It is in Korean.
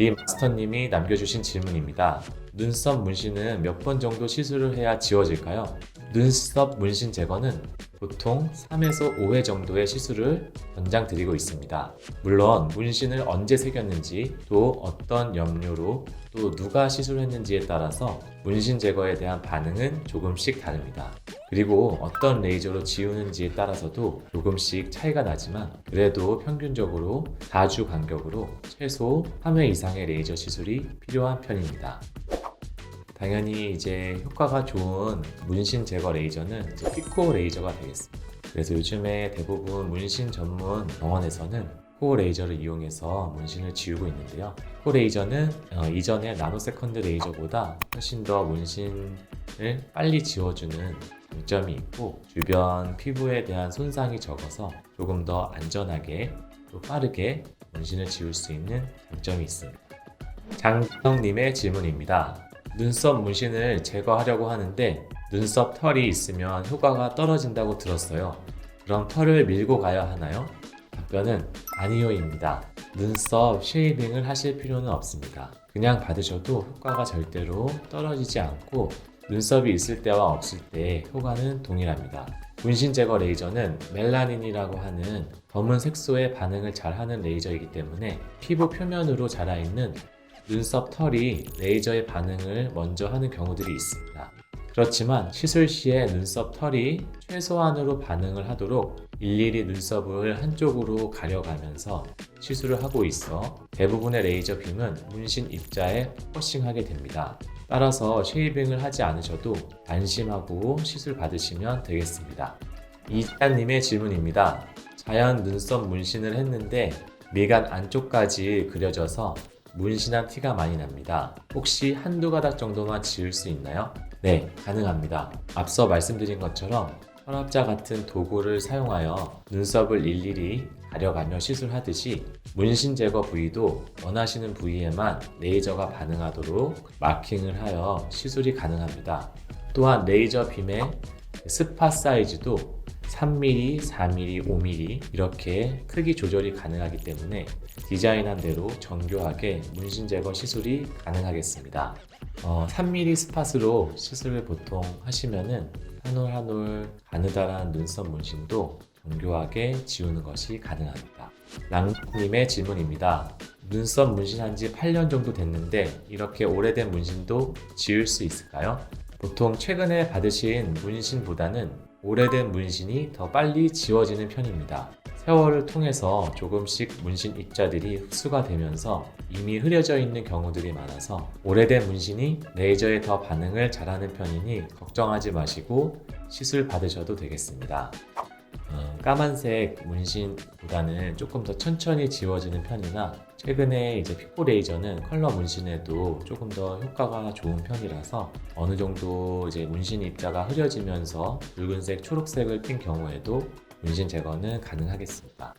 리 마스터님이 남겨주신 질문입니다. 눈썹 문신은 몇 번 정도 시술을 해야 지워질까요? 눈썹 문신 제거는 보통 3에서 5회 정도의 시술을 권장드리고 있습니다. 물론 문신을 언제 새겼는지 또 어떤 염료로 또 누가 시술했는지에 따라서 문신 제거에 대한 반응은 조금씩 다릅니다. 그리고 어떤 레이저로 지우는지에 따라서도 조금씩 차이가 나지만 그래도 평균적으로 4주 간격으로 최소 3회 이상의 레이저 시술이 필요한 편입니다. 당연히 이제 효과가 좋은 문신 제거 레이저는 피코 레이저가 되겠습니다. 그래서 요즘에 대부분 문신 전문 병원에서는 코 레이저를 이용해서 문신을 지우고 있는데요. 코 레이저는 어, 이전의 나노 세컨드 레이저보다 훨씬 더 문신을 빨리 지워주는 장점이 있고 주변 피부에 대한 손상이 적어서 조금 더 안전하게 또 빠르게 문신을 지울 수 있는 장점이 있습니다. 장성님의 질문입니다. 눈썹 문신을 제거하려고 하는데 눈썹 털이 있으면 효과가 떨어진다고 들었어요. 그럼 털을 밀고 가야 하나요? 답변은 아니요입니다. 눈썹 쉐이빙을 하실 필요는 없습니다. 그냥 받으셔도 효과가 절대로 떨어지지 않고 눈썹이 있을 때와 없을 때 효과는 동일합니다. 문신 제거 레이저는 멜라닌이라고 하는 검은 색소에 반응을 잘 하는 레이저이기 때문에 피부 표면으로 자라있는 눈썹 털이 레이저의 반응을 먼저 하는 경우들이 있습니다. 그렇지만 시술 시에 눈썹 털이 최소한으로 반응을 하도록 일일이 눈썹을 한쪽으로 가려가면서 시술을 하고 있어 대부분의 레이저 빔은 문신 입자에 포커싱하게 됩니다. 따라서 쉐이빙을 하지 않으셔도 안심하고 시술 받으시면 되겠습니다. 이자님의 질문입니다. 자연 눈썹 문신을 했는데 미간 안쪽까지 그려져서 문신한 티가 많이 납니다. 혹시 한두 가닥 정도만 지울 수 있나요? 네, 가능합니다. 앞서 말씀드린 것처럼 혈압자 같은 도구를 사용하여 눈썹을 일일이 가려가며 시술하듯이 문신 제거 부위도 원하시는 부위에만 레이저가 반응하도록 마킹을 하여 시술이 가능합니다. 또한 레이저 빔의 스팟 사이즈도 3mm, 4mm, 5mm 이렇게 크기 조절이 가능하기 때문에 디자인한 대로 정교하게 문신 제거 시술이 가능하겠습니다. 어, 3mm 스팟으로 시술을 보통 하시면은 한 올 한 올 가느다란 눈썹 문신도 정교하게 지우는 것이 가능합니다. 랑님의 질문입니다. 눈썹 문신한 지 8년 정도 됐는데 이렇게 오래된 문신도 지울 수 있을까요? 보통 최근에 받으신 문신보다는 오래된 문신이 더 빨리 지워지는 편입니다. 세월을 통해서 조금씩 문신 입자들이 흡수가 되면서 이미 흐려져 있는 경우들이 많아서 오래된 문신이 레이저에 더 반응을 잘하는 편이니 걱정하지 마시고 시술 받으셔도 되겠습니다. 어, 까만색 문신보다는 조금 더 천천히 지워지는 편이나 최근에 이제 피코 레이저는 컬러 문신에도 조금 더 효과가 좋은 편이라서 어느 정도 이제 문신 입자가 흐려지면서 붉은색, 초록색을 띤 경우에도 문신 제거는 가능하겠습니다.